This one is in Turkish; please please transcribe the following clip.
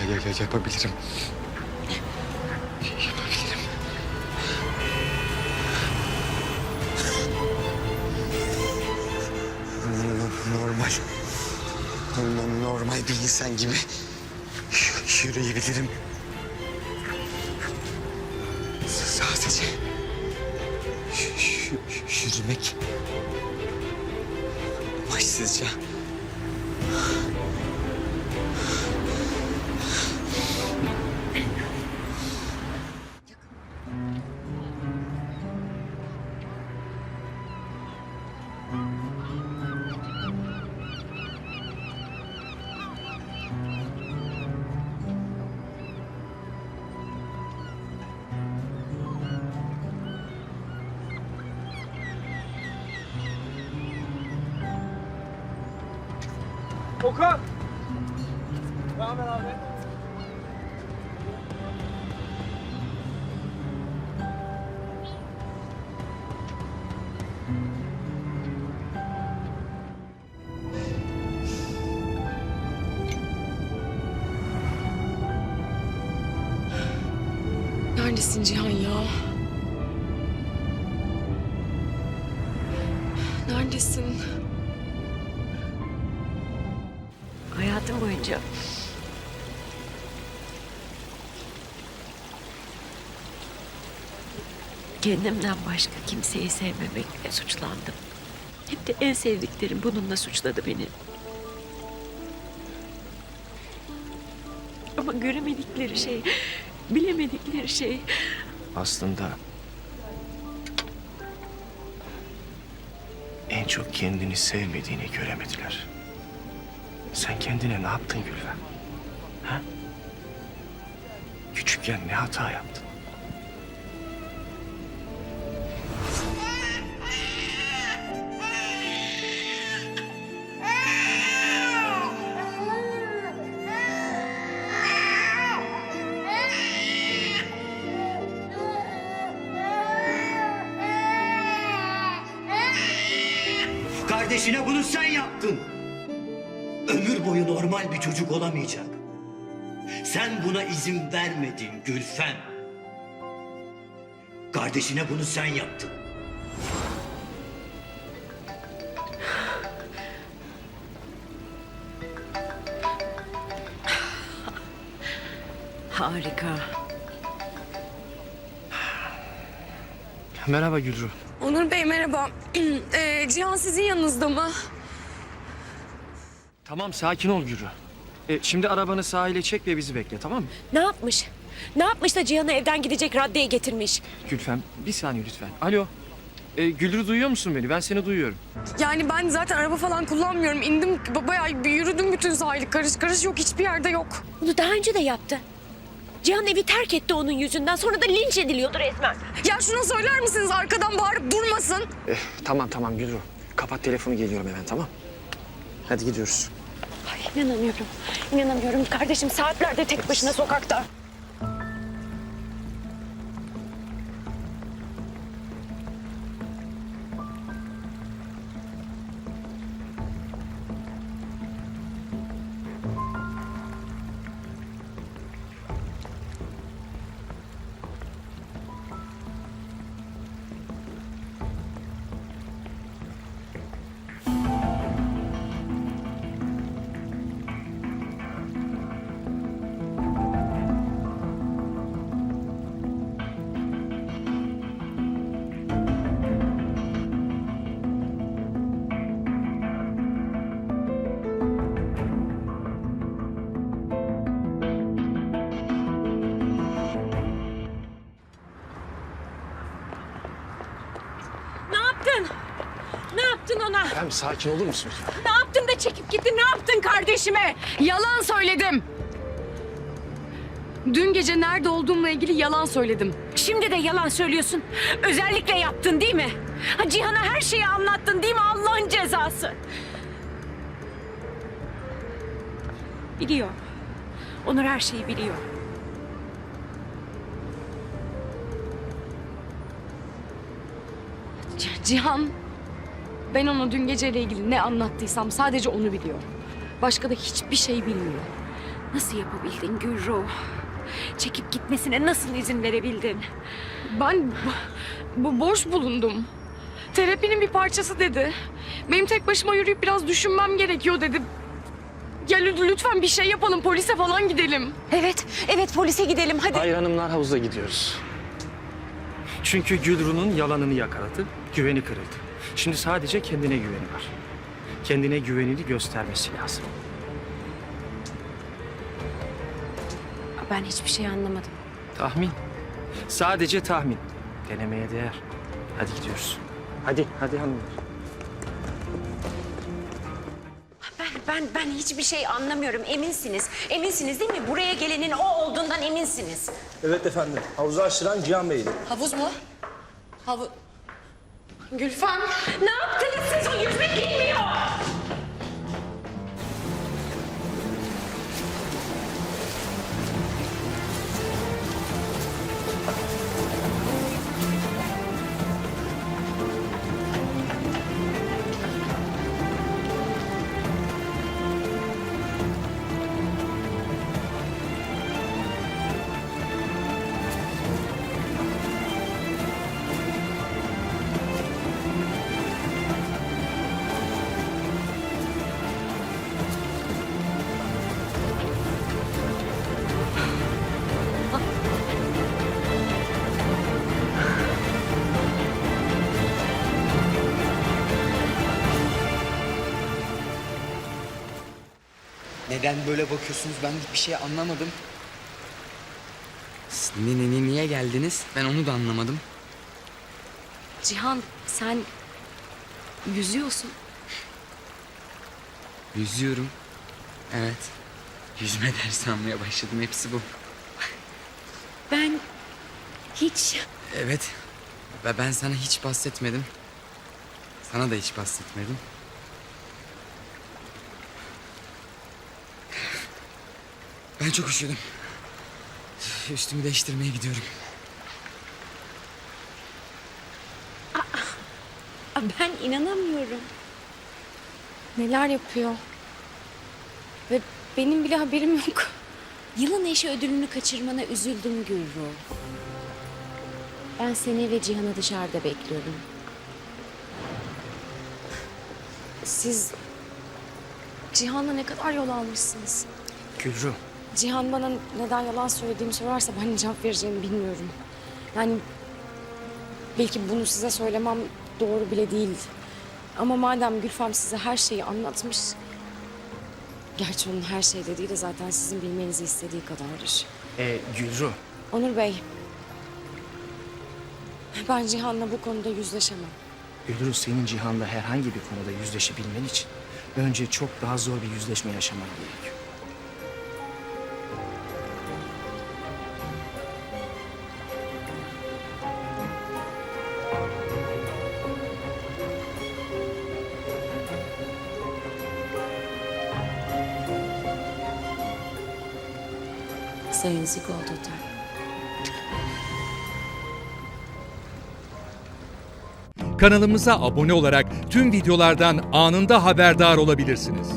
ya- ya- ya- yapabilirim. Yapabilirim. No- Normal. No- Normal bir insan gibi yürüyebilirim. Sadece yürümek başsızca. Okan! Ne abi? Neredesin Cihan ya? Neredesin? Hayatım boyunca kendimden başka kimseyi sevmemekle suçlandım. Hep de en sevdiklerim bununla suçladı beni. Ama göremedikleri şey, bilemedikleri şey Aslında en çok kendini sevmediğini göremediler. Sen kendine ne yaptın Gülfem? Ha? Küçükken ne hata yaptın? Kardeşine bunu sen yaptın. Ömür boyu normal bir çocuk olamayacak. Sen buna izin vermedin Gülfem. Kardeşine bunu sen yaptın. harika. Merhaba Gülru. Onur Bey merhaba. Ee, Cihan sizin yanınızda mı? Tamam sakin ol Gülru. E, şimdi arabanı sahile çek ve bizi bekle tamam mı? Ne yapmış? Ne yapmış da Cihan'ı evden gidecek raddeye getirmiş? Gülfem bir saniye lütfen. Alo. E, Gülru duyuyor musun beni? Ben seni duyuyorum. Yani ben zaten araba falan kullanmıyorum. İndim ba- bayağı bir yürüdüm bütün sahili. Karış karış yok hiçbir yerde yok. Bunu daha önce de yaptı. Cihan evi terk etti onun yüzünden. Sonra da linç ediliyordu resmen. Ya şuna söyler misiniz arkadan bağırıp durmasın? Eh, tamam tamam Gülru. Kapat telefonu geliyorum hemen tamam. Hadi gidiyoruz. Ay inanamıyorum. İnanamıyorum. Kardeşim saatlerdir tek başına sokakta. Yaptın ona? Hem sakin olur musun? Ne yaptın da çekip gittin? Ne yaptın kardeşime? Yalan söyledim. Dün gece nerede olduğumla ilgili yalan söyledim. Şimdi de yalan söylüyorsun. Özellikle yaptın değil mi? Ha, Cihan'a her şeyi anlattın değil mi? Allah'ın cezası. Biliyor. Onur her şeyi biliyor. C- Cihan, ben ona dün geceyle ilgili ne anlattıysam sadece onu biliyor. Başka da hiçbir şey bilmiyor. Nasıl yapabildin Gülru? Çekip gitmesine nasıl izin verebildin? Ben bu boş bulundum. Terapinin bir parçası dedi. Benim tek başıma yürüyüp biraz düşünmem gerekiyor dedi. Ya lü- lütfen bir şey yapalım polise falan gidelim. Evet, evet polise gidelim hadi. Hayır hanımlar havuza gidiyoruz. Çünkü Gülru'nun yalanını yakaladı, güveni kırıldı. Şimdi sadece kendine güveni var. Kendine güvenini göstermesi lazım. Ben hiçbir şey anlamadım. Tahmin. Sadece tahmin. Denemeye değer. Hadi gidiyoruz. Hadi, hadi hanımlar. Ben, ben, ben hiçbir şey anlamıyorum. Eminsiniz. Eminsiniz değil mi? Buraya gelenin o olduğundan eminsiniz. Evet efendim. Havuzu açtıran Cihan Bey'di. Havuz mu? Havu... Gülfem. Ne yaptınız siz? O yüzme bilmiyor. Neden böyle bakıyorsunuz? Ben bir şey anlamadım. Siz ni- ni- ni- niye geldiniz? Ben onu da anlamadım. Cihan sen yüzüyorsun. Yüzüyorum. Evet. Yüzme dersi almaya başladım. Hepsi bu. Ben hiç Evet. Ve ben sana hiç bahsetmedim. Sana da hiç bahsetmedim. Ben çok üşüdüm. Üstümü değiştirmeye gidiyorum. ben inanamıyorum. Neler yapıyor? Ve benim bile haberim yok. Yılın eşi ödülünü kaçırmana üzüldüm Gülru. Ben seni ve Cihan'ı dışarıda bekliyorum. Siz Cihan'la ne kadar yol almışsınız? Gülru, Cihan bana neden yalan söylediğimi sorarsa ben ne cevap vereceğimi bilmiyorum. Yani belki bunu size söylemem doğru bile değil. Ama madem Gülfem size her şeyi anlatmış... Gerçi onun her şey dediği de zaten sizin bilmenizi istediği kadardır. e, Gülru. Onur Bey, ben Cihan'la bu konuda yüzleşemem. Gülru senin Cihan'la herhangi bir konuda yüzleşebilmen için önce çok daha zor bir yüzleşme yaşaman gerekiyor. Sayın Zigoldo'da. Kanalımıza abone olarak tüm videolardan anında haberdar olabilirsiniz.